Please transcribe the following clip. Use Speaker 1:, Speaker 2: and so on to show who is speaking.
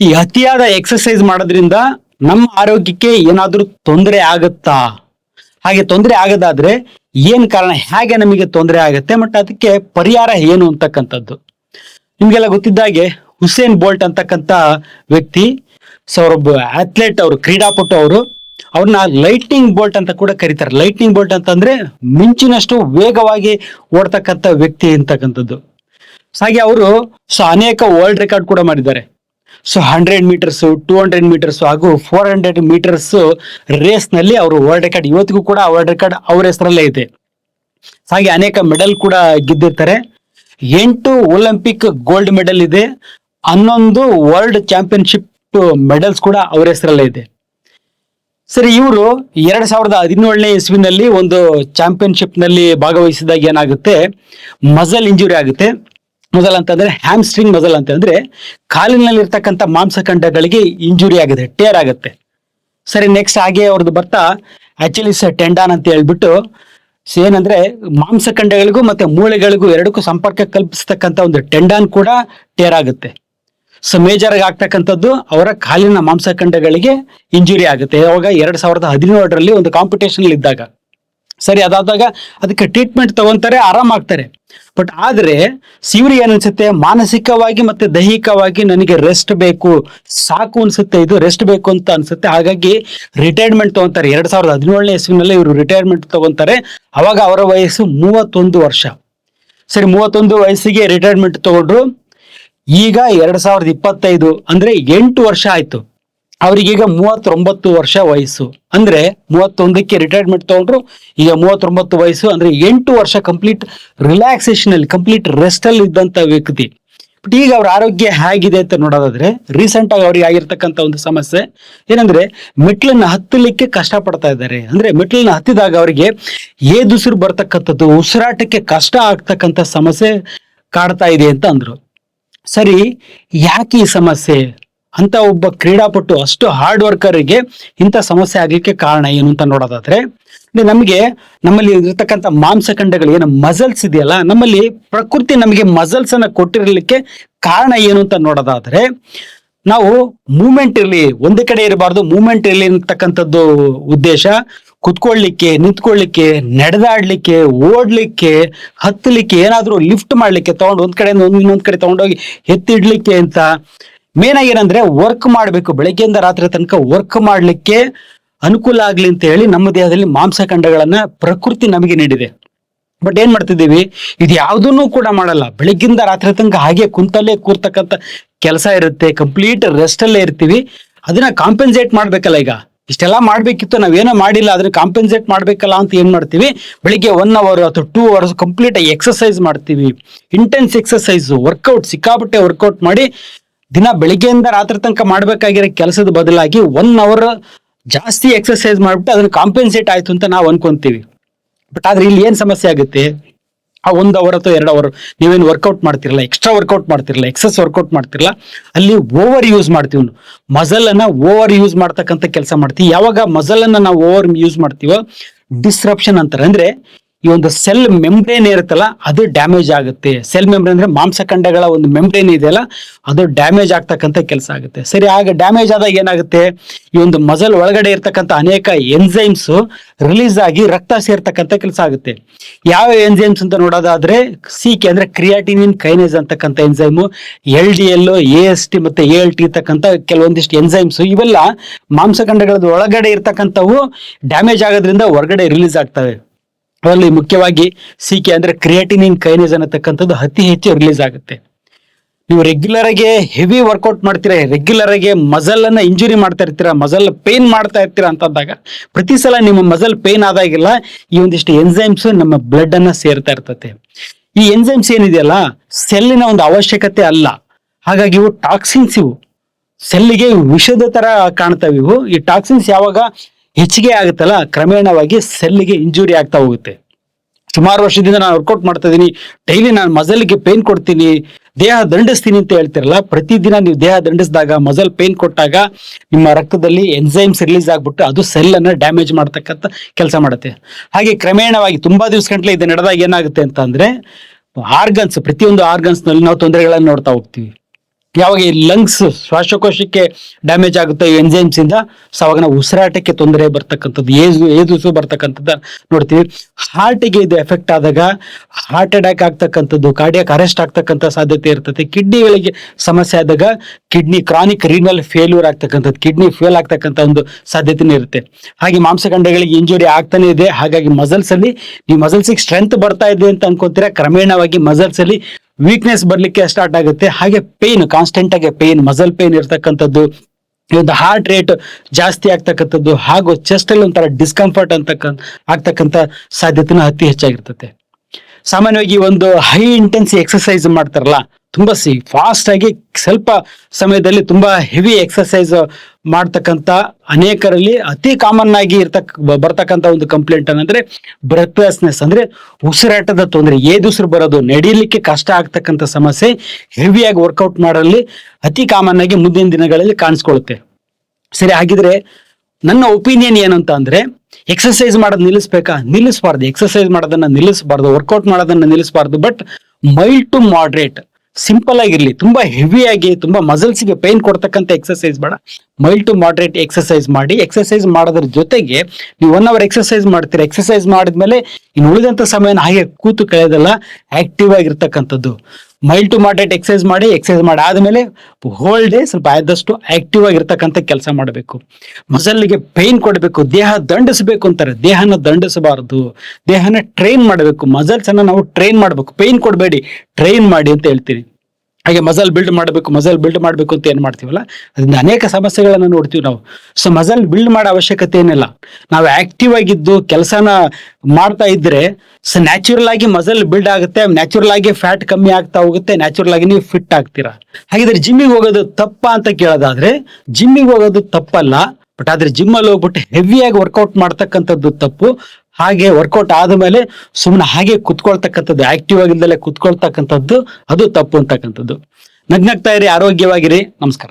Speaker 1: ಈ ಅತಿಯಾದ ಎಕ್ಸರ್ಸೈಸ್ ಮಾಡೋದ್ರಿಂದ ನಮ್ಮ ಆರೋಗ್ಯಕ್ಕೆ ಏನಾದರೂ ತೊಂದರೆ ಆಗುತ್ತಾ? ಹಾಗೆ ತೊಂದರೆ ಆಗದಾದ್ರೆ ಏನ್ ಕಾರಣ, ಹೇಗೆ ನಮಗೆ ತೊಂದರೆ ಆಗುತ್ತೆ, ಮತ್ತು ಅದಕ್ಕೆ ಪರಿಹಾರ ಏನು ಅಂತಕ್ಕಂಥದ್ದು. ನಿಮ್ಗೆಲ್ಲ ಗೊತ್ತಿದ್ದಾಗೆ ಹುಸೇನ್ ಬೋಲ್ಟ್ ಅಂತಕ್ಕಂಥ ವ್ಯಕ್ತಿ, ಸೊ ಅವರೊಬ್ಬ ಅಥ್ಲೆಟ್ ಅವರು, ಕ್ರೀಡಾಪಟು ಅವರು, ಅವ್ರನ್ನ ಲೈಟ್ನಿಂಗ್ ಬೋಲ್ಟ್ ಅಂತ ಕೂಡ ಕರೀತಾರೆ. ಲೈಟ್ನಿಂಗ್ ಬೋಲ್ಟ್ ಅಂತಂದ್ರೆ ಮಿಂಚಿನಷ್ಟು ವೇಗವಾಗಿ ಓಡ್ತಕ್ಕಂಥ ವ್ಯಕ್ತಿ ಅಂತಕ್ಕಂಥದ್ದು. ಹಾಗೆ ಅವರು, ಸೊ ಅನೇಕ ವರ್ಲ್ಡ್ ರೆಕಾರ್ಡ್ ಕೂಡ ಮಾಡಿದ್ದಾರೆ. So hundred metres two hundred metres ಹಾಗೂ ಫೋರ್ ಹಂಡ್ರೆಡ್ ಮೀಟರ್ಸ್ ರೇಸ್ನಲ್ಲಿ ಅವರು ವರ್ಲ್ಡ್ ರೆಕಾರ್ಡ್ ಇವತ್ತಿಗೂ ಕೂಡ ವರ್ಲ್ಡ್ ರೆಕಾರ್ಡ್ ಅವ್ರ ಹೆಸರಲ್ಲೇ ಇದೆ. ಹಾಗೆ ಅನೇಕ ಮೆಡಲ್ ಕೂಡ ಗೆದ್ದಿರ್ತಾರೆ. ಎಂಟು ಒಲಿಂಪಿಕ್ ಗೋಲ್ಡ್ ಮೆಡಲ್ ಇದೆ. ಹನ್ನೊಂದು ವರ್ಲ್ಡ್ ಚಾಂಪಿಯನ್ಶಿಪ್ ಮೆಡಲ್ಸ್ ಕೂಡ ಅವ್ರ ಹೆಸರಲ್ಲೇ ಇದೆ. ಸರಿ, ಇವರು ಎರಡ್ ಸಾವಿರದ ಹದಿನೇಳನೇ ಇಸ್ವಿನಲ್ಲಿ ಒಂದು ಚಾಂಪಿಯನ್ಶಿಪ್ನಲ್ಲಿ ಭಾಗವಹಿಸಿದಾಗ ಏನಾಗುತ್ತೆ? ಮಜಲ್ ಇಂಜುರಿ ಆಗುತ್ತೆ. ಮೊದಲ ಅಂತಂದ್ರೆ ಹ್ಯಾಮ್ಸ್ಟ್ರಿಂಗ್ ಮಜಲ್ ಅಂತಂದ್ರೆ ಕಾಲಿನಲ್ಲಿ ಇರ್ತಕ್ಕಂಥ ಮಾಂಸಖಂಡಗಳಿಗೆ ಇಂಜುರಿ ಆಗಿದೆ ಟೇರ್ ಆಗುತ್ತೆ. ಸರಿ ನೆಕ್ಸ್ಟ್ ಹಾಗೆ ಅವ್ರದ್ದು ಬರ್ತಾ ಆಕ್ಚುಲಿಸ್ ಟೆಂಡಾನ್ ಅಂತ ಹೇಳ್ಬಿಟ್ಟು ಏನಂದ್ರೆ ಮಾಂಸಖಂಡಗಳಿಗೂ ಮತ್ತೆ ಮೂಳೆಗಳಿಗೂ ಎರಡಕ್ಕೂ ಸಂಪರ್ಕ ಕಲ್ಪಿಸ್ತಕ್ಕಂಥ ಒಂದು ಟೆಂಡಾನ್ ಕೂಡ ಟೇರ್ ಆಗುತ್ತೆ. ಸೊ ಮೇಜರ್ ಆಗಿ ಆಗ್ತಕ್ಕಂಥದ್ದು ಅವರ ಕಾಲಿನ ಮಾಂಸಖಂಡಗಳಿಗೆ ಇಂಜುರಿ ಆಗುತ್ತೆ. ಯಾವಾಗ ಎರಡ್ ಸಾವಿರದ ಹದಿನೇಳರಲ್ಲಿ ಒಂದು ಕಾಂಪಿಟೇಷನ್ ಇದ್ದಾಗ. ಸರಿ, ಅದಾದಾಗ ಅದಕ್ಕೆ ಟ್ರೀಟ್ಮೆಂಟ್ ತಗೊಂತಾರೆ ಆರಾಮಾಗ್ತಾರೆ ಬಟ್ ಆದ್ರೆ ಇವ್ರಿಗೆ ಏನನ್ಸುತ್ತೆ ಮಾನಸಿಕವಾಗಿ ಮತ್ತೆ ದೈಹಿಕವಾಗಿ ನನಗೆ ರೆಸ್ಟ್ ಬೇಕು. ಸಾಕು ಅನ್ಸುತ್ತೆ, ಇದು ರೆಸ್ಟ್ ಬೇಕು ಅಂತ ಅನ್ಸುತ್ತೆ. ಹಾಗಾಗಿ ರಿಟೈರ್ಮೆಂಟ್ ತಗೊಂತಾರೆ. ಎರಡ್ ಸಾವಿರದ ಹದಿನೇಳನೇ ಇಸ್ವಿನಲ್ಲಿ ಇವರು ರಿಟೈರ್ಮೆಂಟ್ ತಗೊಂತಾರೆ. ಅವಾಗ ಅವರ ವಯಸ್ಸು ಮೂವತ್ತೊಂದು ವರ್ಷ. ಸರಿ, ಮೂವತ್ತೊಂದು ವಯಸ್ಸಿಗೆ ರಿಟೈರ್ಮೆಂಟ್ ತಗೊಂಡ್ರು. ಈಗ ಎರಡ್ ಸಾವಿರದ ಇಪ್ಪತ್ತೈದು, ಅಂದ್ರೆ ಎಂಟು ವರ್ಷ ಆಯ್ತು. ಅವ್ರಿಗೀಗ ಮೂವತ್ತೊಂಬತ್ತು ವರ್ಷ ವಯಸ್ಸು. ಅಂದ್ರೆ ಮೂವತ್ತೊಂದಕ್ಕೆ ರಿಟೈರ್ಮೆಂಟ್ ತಗೊಂಡ್ರು, ಈಗ ಮೂವತ್ತೊಂಬತ್ತು ವಯಸ್ಸು, ಅಂದ್ರೆ ಎಂಟು ವರ್ಷ ಕಂಪ್ಲೀಟ್ ರಿಲ್ಯಾಕ್ಸೇಷನ್ ಅಲ್ಲಿ ಕಂಪ್ಲೀಟ್ ರೆಸ್ಟ್ ಅಲ್ಲಿ ಇದ್ದಂತ ವ್ಯಕ್ತಿ. ಬಟ್ ಈಗ ಅವ್ರ ಆರೋಗ್ಯ ಹೇಗಿದೆ ಅಂತ ನೋಡೋದಾದ್ರೆ ರೀಸೆಂಟ್ ಆಗಿ ಅವ್ರಿಗೆ ಆಗಿರ್ತಕ್ಕಂಥ ಒಂದು ಸಮಸ್ಯೆ, ಏನಂದ್ರೆ ಮೆಟ್ಲನ್ನ ಹತ್ತಲಿಕ್ಕೆ ಕಷ್ಟ ಪಡ್ತಾ ಇದ್ದಾರೆ. ಅಂದ್ರೆ ಮೆಟ್ಲನ್ನ ಹತ್ತಿದಾಗ ಅವರಿಗೆ ಏದುಸಿರು ಬರ್ತಕ್ಕಂಥದ್ದು, ಉಸಿರಾಟಕ್ಕೆ ಕಷ್ಟ ಆಗ್ತಕ್ಕಂಥ ಸಮಸ್ಯೆ ಕಾಡ್ತಾ ಇದೆ ಅಂತ ಅಂದ್ರು. ಸರಿ, ಯಾಕೆ ಈ ಸಮಸ್ಯೆ? ಅಂತ ಒಬ್ಬ ಕ್ರೀಡಾಪಟು ಅಷ್ಟು ಹಾರ್ಡ್ ವರ್ಕರ್ಗೆ ಇಂಥ ಸಮಸ್ಯೆ ಆಗಲಿಕ್ಕೆ ಕಾರಣ ಏನು ಅಂತ ನೋಡೋದಾದ್ರೆ ನಮಗೆ ನಮ್ಮಲ್ಲಿ ಇರ್ತಕ್ಕಂಥ ಮಾಂಸಖಂಡಗಳು ಏನು ಮಸಲ್ಸ್ ಇದೆಯಲ್ಲ, ನಮ್ಮಲ್ಲಿ ಪ್ರಕೃತಿ ನಮಗೆ ಮಸಲ್ಸ್ ಅನ್ನ ಕೊಟ್ಟಿರಲಿಕ್ಕೆ ಕಾರಣ ಏನು ಅಂತ ನೋಡೋದಾದ್ರೆ, ನಾವು ಮೂಮೆಂಟ್ ಇರಲಿ, ಒಂದೇ ಕಡೆ ಇರಬಾರ್ದು ಮೂಮೆಂಟ್ ಇರಲಿ ಅಂತಕ್ಕಂಥದ್ದು ಉದ್ದೇಶ ಕುತ್ಕೊಳ್ಳಿಕ್ಕೆ ನಿಂತ್ಕೊಳ್ಳಿಕ್ಕೆ ನಡೆದಾಡ್ಲಿಕ್ಕೆ, ಓಡ್ಲಿಕ್ಕೆ, ಹತ್ತಲಿಕ್ಕೆ ಏನಾದರೂ ಲಿಫ್ಟ್ ಮಾಡ್ಲಿಕ್ಕೆ ತಗೊಂಡು ಒಂದ್ ಕಡೆಯಿಂದ ಒಂದು ಇನ್ನೊಂದ್ ಕಡೆ ತಗೊಂಡೋಗಿ ಎತ್ತಿಡ್ಲಿಕ್ಕೆ ಅಂತ ಮೇನ್ ಏನಂದ್ರೆ ವರ್ಕ್ ಮಾಡಬೇಕು, ಬೆಳಗ್ಗೆಯಿಂದ ರಾತ್ರಿ ತನಕ ವರ್ಕ್ ಮಾಡಲಿಕ್ಕೆ ಅನುಕೂಲ ಆಗ್ಲಿ ಅಂತ ಹೇಳಿ ನಮ್ಮ ದೇಹದಲ್ಲಿ ಮಾಂಸಖಂಡಗಳನ್ನ ಪ್ರಕೃತಿ ನಮಗೆ ನೀಡಿದೆ. ಬಟ್ ಏನ್ ಮಾಡ್ತಿದ್ದೀವಿ? ಇದು ಯಾವುದನ್ನು ಕೂಡ ಮಾಡಲ್ಲ. ಬೆಳಗ್ಗಿಂದ ರಾತ್ರಿ ತನಕ ಹಾಗೆ ಕುಂತಲ್ಲೇ ಕೂರ್ತಕ್ಕಂಥ ಕೆಲಸ ಇರುತ್ತೆ ಕಂಪ್ಲೀಟ್ ರೆಸ್ಟ್ ಅಲ್ಲೇ ಇರ್ತೀವಿ. ಅದನ್ನ ಕಾಂಪೆನ್ಸೇಟ್ ಮಾಡ್ಬೇಕಲ್ಲ ಈಗ. ಇಷ್ಟೆಲ್ಲ ಮಾಡ್ಬೇಕಿತ್ತು, ನಾವೇನೋ ಮಾಡಿಲ್ಲ, ಅದನ್ನ ಕಾಂಪೆನ್ಸೇಟ್ ಮಾಡ್ಬೇಕಲ್ಲ ಅಂತ ಏನ್ ಮಾಡ್ತೀವಿ? ಬೆಳಿಗ್ಗೆ ಒನ್ ಅವರ್ ಅಥವಾ ಟೂ ಅವರ್ಸ್ ಕಂಪ್ಲೀಟ್ ಆಗಿ ಎಕ್ಸರ್ಸೈಸ್ ಮಾಡ್ತೀವಿ. ಇಂಟೆನ್ಸ್ ಎಕ್ಸಸೈಸ್ ವರ್ಕೌಟ್ ಸಿಕ್ಕಾಪಟ್ಟೆ ವರ್ಕೌಟ್ ಮಾಡಿ ದಿನ ಬೆಳಿಗ್ಗೆಯಿಂದ ರಾತ್ರಿ ತನಕ ಮಾಡಬೇಕಾಗಿರೋ ಕೆಲಸದ ಬದಲಾಗಿ ಒನ್ ಅವರ್ ಜಾಸ್ತಿ ಎಕ್ಸರ್ಸೈಸ್ ಮಾಡಿಬಿಟ್ಟು ಅದನ್ನು ಕಾಂಪೆನ್ಸೇಟ್ ಆಯಿತು ಅಂತ ನಾವು ಅನ್ಕೊಂತೀವಿ. ಬಟ್ ಆದ್ರೆ ಇಲ್ಲಿ ಏನು ಸಮಸ್ಯೆ ಆಗುತ್ತೆ? ಆ ಒಂದು ಅವರ್ ಅಥವಾ ಎರಡು ಅವರ್ ನೀವೇನು ವರ್ಕೌಟ್ ಮಾಡ್ತಿರಲ್ಲ ಎಕ್ಸ್ಟ್ರಾ ವರ್ಕೌಟ್ ಮಾಡ್ತಿರಲ್ಲ ಎಕ್ಸಸ್ ವರ್ಕೌಟ್ ಮಾಡ್ತಿರಲ್ಲ, ಅಲ್ಲಿ ಓವರ್ ಯೂಸ್ ಮಾಡ್ತೀವಿ ಅನ್ನ ಓವರ್ ಯೂಸ್ ಮಾಡ್ತಕ್ಕಂಥ ಕೆಲಸ ಮಾಡ್ತೀವಿ. ಯಾವಾಗ ಮಸಲ್ ಅನ್ನ ನಾವು ಓವರ್ ಯೂಸ್ ಮಾಡ್ತೀವೋ ಡಿಸ್ರಪ್ಷನ್ ಅಂತಾರೆ. ಅಂದ್ರೆ ಈ ಒಂದು ಸೆಲ್ ಮೆಂಬ್ರೇನ್ ಇರುತ್ತಲ್ಲ, ಅದು ಡ್ಯಾಮೇಜ್ ಆಗುತ್ತೆ. ಸೆಲ್ ಮೆಂಬ್ರೇನ್ ಅಂದ್ರೆ ಮಾಂಸಖಂಡಗಳ ಒಂದು ಮೆಂಬ್ರೇನ್ ಇದೆಯಲ್ಲ, ಅದು ಡ್ಯಾಮೇಜ್ ಆಗ್ತಕ್ಕಂಥ ಕೆಲಸ ಆಗುತ್ತೆ. ಸರಿ, ಆಗ ಡ್ಯಾಮೇಜ್ ಆದಾಗ ಏನಾಗುತ್ತೆ? ಈ ಒಂದು ಮಜಲ್ ಒಳಗಡೆ ಇರ್ತಕ್ಕಂಥ ಅನೇಕ ಎನ್ಸೈಮ್ಸ್ ರಿಲೀಸ್ ಆಗಿ ರಕ್ತ ಸೇರ್ತಕ್ಕಂಥ ಕೆಲಸ ಆಗುತ್ತೆ. ಯಾವ ಎನ್ಸೈಮ್ಸ್ ಅಂತ ನೋಡೋದಾದ್ರೆ ಕೆ ಅಂದ್ರೆ ಕ್ರಿಯಾಟಿನಿನ್ ಕೈನೇಜ್ ಅಂತಕ್ಕಂಥ enzyme L D L A S T ಮತ್ತೆ ಎ ಎಲ್ ಟಿ ಇರ್ತಕ್ಕಂಥ ಕೆಲವೊಂದಿಷ್ಟು ಎನ್ಸೈಮ್ಸ್ ಇವೆಲ್ಲ ಮಾಂಸಖಂಡಗಳ ಒಳಗಡೆ ಇರ್ತಕ್ಕಂಥವು ಡ್ಯಾಮೇಜ್ ಆಗೋದ್ರಿಂದ ಹೊರಗಡೆ ರಿಲೀಸ್ ಆಗ್ತವೆ. ಅದರಲ್ಲಿ ಮುಖ್ಯವಾಗಿ ಕೆ ಅಂದ್ರೆ ಕ್ರಿಯಾಟಿನಿನ್ ಕೈನೇಜ್ ಅನ್ನತಕ್ಕಂಥದ್ದು ಅತಿ ಹೆಚ್ಚು ರಿಲೀಸ್ ಆಗುತ್ತೆ. ನೀವು ರೆಗ್ಯುಲರ್ ಆಗಿ ಹೆವಿ ವರ್ಕೌಟ್ ಮಾಡ್ತೀರಾ ರೆಗ್ಯುಲರ್ ಆಗಿ ಮಸಲ್ ಅನ್ನ ಇಂಜುರಿ ಮಾಡ್ತಾ ಇರ್ತೀರಾ ಮಸಲ್ ಪೇನ್ ಮಾಡ್ತಾ ಇರ್ತೀರಾ ಅಂತಂದಾಗ ಪ್ರತಿ ಸಲ ನಿಮ್ಮ ಮಸಲ್ ಪೇನ್ ಆದಾಗೆಲ್ಲ ಈ ಒಂದಿಷ್ಟು ಎನ್ಸೈಮ್ಸ್ ನಮ್ಮ ಬ್ಲಡ್ ಅನ್ನ ಸೇರ್ತಾ ಇರ್ತತೆ. ಈ ಎನ್ಸೈಮ್ಸ್ ಏನಿದೆಯಲ್ಲ ಸೆಲ್ಲಿನ ಒಂದು ಅವಶ್ಯಕತೆ ಅಲ್ಲ. ಹಾಗಾಗಿ ಇವು ಟಾಕ್ಸಿನ್ಸ್ ಇವು. ಸೆಲ್ಲಿಗೆ ವಿಷದ ತರ ಕಾಣ್ತವೆ ಇವು. ಈ ಟಾಕ್ಸಿನ್ಸ್ ಯಾವಾಗ ಹೆಚ್ಚಿಗೆ ಆಗುತ್ತಲ್ಲ, ಕ್ರಮೇಣವಾಗಿ ಸೆಲ್ಲಿಗೆ ಇಂಜುರಿ ಆಗ್ತಾ ಹೋಗುತ್ತೆ. ಸುಮಾರು ವರ್ಷದಿಂದ ನಾನು ವರ್ಕೌಟ್ ಮಾಡ್ತಾ ಇದ್ದೀನಿ. ಡೈಲಿ ನಾನು ಮಸಲ್ಗೆ ಪೇನ್ ಕೊಡ್ತೀನಿ. ದೇಹ ದಂಡಿಸ್ತೀನಿ ಅಂತ ಹೇಳ್ತಿರಲ್ಲ, ಪ್ರತಿದಿನ ನೀವು ದೇಹ ದಂಡಿಸಿದಾಗ ಮಸಲ್ ಪೇನ್ ಕೊಟ್ಟಾಗ ನಿಮ್ಮ ರಕ್ತದಲ್ಲಿ ಎನ್ಸೈಮ್ಸ್ ರಿಲೀಸ್ ಆಗ್ಬಿಟ್ಟು ಅದು ಸೆಲ್ ಅನ್ನ ಡ್ಯಾಮೇಜ್ ಮಾಡ್ತಕ್ಕಂಥ ಕೆಲಸ ಮಾಡುತ್ತೆ. ಹಾಗೆ ಕ್ರಮೇಣವಾಗಿ ತುಂಬಾ ದಿವಸ ಗಂಟ್ಲೆ ಇದು, ನಡೆದಾಗ ಏನಾಗುತ್ತೆ ಅಂತ ಆರ್ಗನ್ಸ್ ಪ್ರತಿಯೊಂದು ಆರ್ಗನ್ಸ್ನಲ್ಲಿ ನಾವು ತೊಂದರೆಗಳನ್ನು ನೋಡ್ತಾ ಹೋಗ್ತೀವಿ. ಯಾವಾಗ ಈ ಲಂಗ್ಸ್ ಶ್ವಾಸಕೋಶಕ್ಕೆ ಡ್ಯಾಮೇಜ್ ಆಗುತ್ತೆ ಎಂಜೈಮ್ಸ್ ಇಂದ ಸೊ ಅವಾಗ ನಾವು ಉಸಿರಾಟಕ್ಕೆ ತೊಂದರೆ ಬರ್ತಕ್ಕಂಥದ್ದು, ಏಜು ಏದುಸು ಬರ್ತಕ್ಕಂಥದ್ದು ನೋಡ್ತೀವಿ. ಹಾರ್ಟಿಗೆ ಇದು ಎಫೆಕ್ಟ್ ಆದಾಗ ಹಾರ್ಟ್ ಅಟ್ಯಾಕ್ ಆಗ್ತಕ್ಕಂಥದ್ದು ಕಾರ್ಡಿಯಾಕ್ ಅರೆಸ್ಟ್ ಆಗ್ತಕ್ಕಂಥ ಸಾಧ್ಯತೆ ಇರ್ತದೆ. ಕಿಡ್ನಿಗಳಿಗೆ ಸಮಸ್ಯೆ ಆದಾಗ ಕಿಡ್ನಿ ಕ್ರಾನಿಕ್ ರೀನಲ್ ಫೇಲ್ಯೂರ್ ಆಗ್ತಕ್ಕಂಥದ್ದು ಕಿಡ್ನಿ ಫೇಲ್ ಆಗ್ತಕ್ಕಂಥ ಒಂದು ಸಾಧ್ಯತೆನೇ ಇರುತ್ತೆ. ಹಾಗೆ ಮಾಂಸಖಂಡಗಳಿಗೆ ಇಂಜುರಿ ಆಗ್ತಾನೆ ಇದೆ. ಹಾಗಾಗಿ ಮಸಲ್ಸ್ ಅಲ್ಲಿ ನೀವು ಮಸಲ್ಸಿಗೆ ಸ್ಟ್ರೆಂತ್ ಬರ್ತಾ ಇದೆ ಅಂತ ಅನ್ಕೋತೀರಾ, ಕ್ರಮೇಣವಾಗಿ ಮಸಲ್ಸ್ ಅಲ್ಲಿ ವೀಕ್ನೆಸ್ ಬರ್ಲಿಕ್ಕೆ ಸ್ಟಾರ್ಟ್ ಆಗುತ್ತೆ. ಹಾಗೆ ಪೇನ್ ಕಾನ್ಸ್ಟೆಂಟ್ ಆಗಿ ಪೇನ್ ಮಸಲ್ ಪೇನ್ ಇರ್ತಕ್ಕಂಥದ್ದು ಒಂದು ಹಾರ್ಟ್ ರೇಟ್ ಜಾಸ್ತಿ ಆಗ್ತಕ್ಕಂಥದ್ದು, ಹಾಗೂ ಚೆಸ್ಟ್ ಅಲ್ಲಿ ಒಂಥರ ಡಿಸ್ಕಂಫರ್ಟ್ ಅಂತಕ್ಕಂಥ ಆಗ್ತಕ್ಕಂಥ ಸಾಧ್ಯತೆನೂ ಅತಿ ಹೆಚ್ಚಾಗಿರ್ತದೆ ಸಾಮಾನ್ಯವಾಗಿ ಒಂದು ಹೈ ಇಂಟೆನ್ಸಿ ಎಕ್ಸಸೈಸ್ ಮಾಡ್ತಾರಲ್ಲ ತುಂಬಾ ಸಿ ಫಾಸ್ಟ್ ಆಗಿ ಸ್ವಲ್ಪ ಸಮಯದಲ್ಲಿ ತುಂಬ ಹೆವಿ ಎಕ್ಸಸೈಸ್ ಮಾಡ್ತಕ್ಕಂಥ ಅನೇಕರಲ್ಲಿ ಅತಿ ಕಾಮನ್ ಆಗಿ ಇರ್ತಕ್ಕ ಬರ್ತಕ್ಕಂಥ ಒಂದು ಕಂಪ್ಲೇಂಟ್ ಏನಂದ್ರೆ ಬ್ರೆತ್ಲೆಸ್ನೆಸ್ ಅಂದ್ರೆ ಉಸಿರಾಟದ ತೊಂದರೆ. ಏದುಸಿರು ಬರೋದು, ನಡೀಲಿಕ್ಕೆ ಕಷ್ಟ ಆಗ್ತಕ್ಕಂಥ ಸಮಸ್ಯೆ ಹೆವಿಯಾಗಿ ವರ್ಕೌಟ್ ಮಾಡಲಿ ಅತಿ ಕಾಮನ್ ಆಗಿ ಮುಂದಿನ ದಿನಗಳಲ್ಲಿ ಕಾಣಿಸ್ಕೊಳ್ಳುತ್ತೆ ಸರಿ, ಹಾಗಿದ್ರೆ ನನ್ನ ಒಪಿನಿಯನ್ ಏನಂತ ಅಂದ್ರೆ ಎಕ್ಸಸೈಸ್ ಮಾಡೋದು ನಿಲ್ಲಿಸ್ಬೇಕಾ? ನಿಲ್ಲಿಸಬಾರ್ದು. ಎಕ್ಸಸೈಸ್ ಮಾಡೋದನ್ನ ನಿಲ್ಲಿಸಬಾರ್ದು. ವರ್ಕೌಟ್ ಮಾಡೋದನ್ನ ನಿಲ್ಲಿಸಬಾರ್ದು. But mild to moderate simple ಆಗಿರ್ಲಿ ತುಂಬಾ ಹೆವಿ ಆಗಿ ತುಂಬಾ ಮಸಲ್ಸ್ಗೆ ಪೈನ್ ಕೊಡ್ತಕ್ಕಂಥ ಎಕ್ಸರ್ಸೈಸ್ ಬೇಡ. ಮೈಲ್ಡ್ ಟು ಮಾಡ್ರೇಟ್ ಎಕ್ಸಸೈಸ್ ಮಾಡಿ ಎಕ್ಸಸೈಸ್ ಮಾಡೋದ್ರ ಜೊತೆಗೆ ನೀವು ಒನ್ ಅವರ್ ಎಕ್ಸಸೈಸ್ ಮಾಡ್ತೀರಾ ಎಕ್ಸಸೈಸ್ ಮಾಡಿದ್ಮೇಲೆ ಇನ್ನು ಉಳಿದಂತ ಸಮಯನ ಹಾಗೆ ಕೂತು ಕಳೆಯೋದಲ್ಲ ಆಕ್ಟಿವ್ ಆಗಿರ್ತಕ್ಕಂಥದ್ದು. ಮೈಲ್ಡ್ ಟು ಮಾಡ್ರೇಟ್ ಎಕ್ಸಸೈಸ್ ಮಾಡಿ ಎಕ್ಸಸೈಸ್ ಮಾಡಿ ಆದಮೇಲೆ ಹೋಲ್ ಡೇ ಸ್ವಲ್ಪ ಆದಷ್ಟು ಆಕ್ಟಿವ್ ಆಗಿರ್ತಕ್ಕಂಥ ಕೆಲಸ ಮಾಡಬೇಕು. ಮಸಲ್ಗೆ ಪೈನ್ ಕೊಡಬೇಕು, ದೇಹ ದಂಡಿಸಬೇಕು ಅಂತಾರೆ. ದೇಹನ ದಂಡಿಸಬಾರದು. ದೇಹನ ಟ್ರೈನ್ ಮಾಡಬೇಕು. ಮಸಲ್ಸ್ ಅನ್ನ ನಾವು ಟ್ರೈನ್ ಮಾಡಬೇಕು. ಪೈನ್ ಕೊಡಬೇಡಿ. ಟ್ರೈನ್ ಮಾಡಿ ಅಂತ ಹೇಳ್ತೀನಿ ಹಾಗೆ ಮಸಲ್ ಬಿಲ್ಡ್ ಮಾಡಬೇಕು ಮಸಲ್ ಬಿಲ್ಡ್ ಮಾಡಬೇಕು ಅಂತ ಏನು ಮಾಡ್ತೀವಲ್ಲ? ಅದರಿಂದ ಅನೇಕ ಸಮಸ್ಯೆಗಳನ್ನು ನೋಡ್ತೀವಿ ನಾವು. ಸೊ ಮಸಲ್ ಬಿಲ್ಡ್ ಮಾಡೋ ಅವಶ್ಯಕತೆ ಏನಿಲ್ಲ. ನಾವು ಆಕ್ಟಿವ್ ಆಗಿದ್ದು ಕೆಲಸನ ಮಾಡ್ತಾ ಇದ್ರೆ ಸೊ ನ್ಯಾಚುರಲ್ ಆಗಿ ಮಸಲ್ ಬಿಲ್ಡ್ ಆಗುತ್ತೆ ನ್ಯಾಚುರಲ್ ಆಗಿ ಫ್ಯಾಟ್ ಕಮ್ಮಿ ಆಗ್ತಾ ಹೋಗುತ್ತೆ ನ್ಯಾಚುರಲ್ ಆಗಿ ನೀವು ಫಿಟ್ ಆಗ್ತೀರಾ. ಹಾಗಿದ್ರೆ ಜಿಮ್ಮಿಗೆ ಹೋಗೋದು ತಪ್ಪಾ ಅಂತ ಕೇಳೋದಾದ್ರೆ ಜಿಮ್ಮಿಗೆ ಹೋಗೋದು ತಪ್ಪಲ್ಲ. ಬಟ್ ಆದ್ರೆ ಜಿಮ್ ಅಲ್ಲಿ ಹೋಗ್ಬಿಟ್ಟು ಹೆವಿಯಾಗಿ ವರ್ಕೌಟ್ ಮಾಡ್ತಕ್ಕಂಥದ್ದು ತಪ್ಪು. ಹಾಗೆ ವರ್ಕೌಟ್ ಆದ್ಮೇಲೆ ಸುಮ್ಮನೆ ಹಾಗೆ ಕುತ್ಕೊಳ್ತಕ್ಕಂಥದ್ದು ಆಕ್ಟಿವ್ ಆಗಿಂದಲೇ ಕುತ್ಕೊಳ್ತಕ್ಕಂಥದ್ದು, ಅದು ತಪ್ಪು ಅಂತಕ್ಕಂಥದ್ದು. ನಗ್ನಗ್ತಾ ಇರಿ, ಆರೋಗ್ಯವಾಗಿರಿ. ನಮಸ್ಕಾರ.